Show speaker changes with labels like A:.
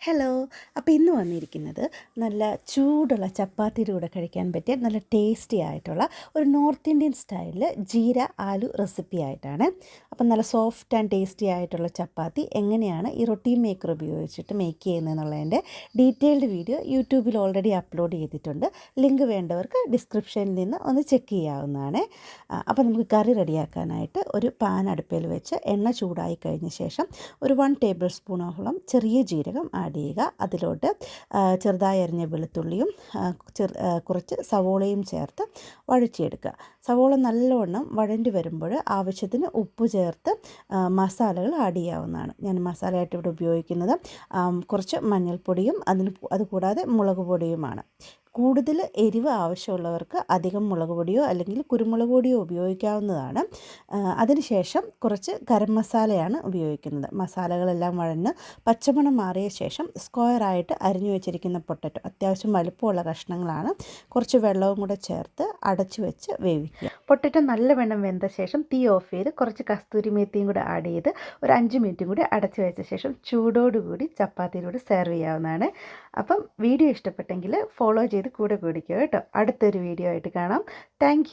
A: Hello അപ്പോൾ ഇന്ന് വന്നിരിക്കുന്നത് നല്ല ചൂടുള്ള ചപ്പാത്തിയുടെ കൂടെ കഴിക്കാൻ പറ്റിയ നല്ല ടേസ്റ്റി ആയിട്ടുള്ള ഒരു നോർത്ത് ഇന്ത്യൻ സ്റ്റൈലിൽ ജീര ആലു റെസിപ്പി ആയിട്ടാണ്. അപ്പം നല്ല സോഫ്റ്റ് ആൻഡ് ടേസ്റ്റി ആയിട്ടുള്ള ചപ്പാത്തി എങ്ങനെയാണ് ഈ റൊട്ടി മേക്കർ ഉപയോഗിച്ചിട്ട് മേക്ക് ചെയ്യുന്നതെന്നുള്ളതിന്റെ ഡീറ്റെയിൽഡ് വീഡിയോ യൂട്യൂബിൽ ഓൾറെഡി അപ്ലോഡ് ചെയ്തിട്ടുണ്ട്. ലിങ്ക് വേണ്ടവർക്ക് ഡിസ്ക്രിപ്ഷനിൽ നിന്ന് ഒന്ന് ചെക്ക് ചെയ്യാവുന്നതാണ്. അപ്പോൾ നമുക്ക് കറി റെഡിയാക്കാനായിട്ട് ഒരു പാൻ അടുപ്പിൽ വെച്ച് എണ്ണ ചൂടായി കഴിഞ്ഞ ശേഷം ഒരു വൺ ടേബിൾ സ്പൂണോളം ചെറിയ ജീരകം ആഡ് ചെയ്യുക അതിലോട്ട് ചെറുതായി അരിഞ്ഞ വെളുത്തുള്ളിയും കുറച്ച് സവോളയും ചേർത്ത് വഴറ്റിയെടുക്കുക. സവോള നല്ലവണ്ണം വഴണ്ടി വരുമ്പോൾ ആവശ്യത്തിന് ഉപ്പ് ചേർത്ത് മസാലകൾ ആഡ് ചെയ്യാവുന്നതാണ് ഞാൻ മസാലയായിട്ട് ഇവിടെ ഉപയോഗിക്കുന്നത് കുറച്ച് മഞ്ഞൾപ്പൊടിയും അതിന് അതുകൂടാതെ മുളക് പൊടിയുമാണ്. കൂടുതൽ എരിവ് ആവശ്യമുള്ളവർക്ക് അധികം മുളക് പൊടിയോ അല്ലെങ്കിൽ കുരുമുളക് പൊടിയോ ഉപയോഗിക്കാവുന്നതാണ്. അതിനുശേഷം കുറച്ച് ഗരം മസാലയാണ് ഉപയോഗിക്കുന്നത്. മസാലകളെല്ലാം വഴന്ന് പച്ചമണം മാറിയ ശേഷം സ്ക്വയറായിട്ട് അരിഞ്ഞു വെച്ചിരിക്കുന്ന പൊട്ടറ്റോ അത്യാവശ്യം വലുപ്പമുള്ള കഷ്ണങ്ങളാണ്. കുറച്ച് വെള്ളവും കൂടെ ചേർത്ത് അടച്ചു വെച്ച് വേവിക്കുക. പൊട്ടറ്റോ നല്ലവണ്ണം വെന്ത ശേഷം തീ ഓഫ് ചെയ്ത് കുറച്ച് കസ്തൂരി മേത്തിയും കൂടെ ആഡ് ചെയ്ത് ഒരു അഞ്ച് മിനിറ്റും കൂടി അടച്ചു വെച്ച ശേഷം ചൂടോടുകൂടി ചപ്പാത്തിയിലൂടെ സെർവ് ചെയ്യാവുന്നതാണ്. അപ്പം വീഡിയോ ഇഷ്ടപ്പെട്ടെങ്കിൽ ഫോളോ ചെയ്ത് കൂടെ കൂടിക്കുക കേട്ടോ. അടുത്തൊരു വീഡിയോ ആയിട്ട് കാണാം. താങ്ക്